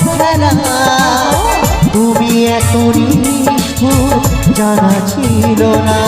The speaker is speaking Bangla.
খেলা তুমি এত জানা ছিল না।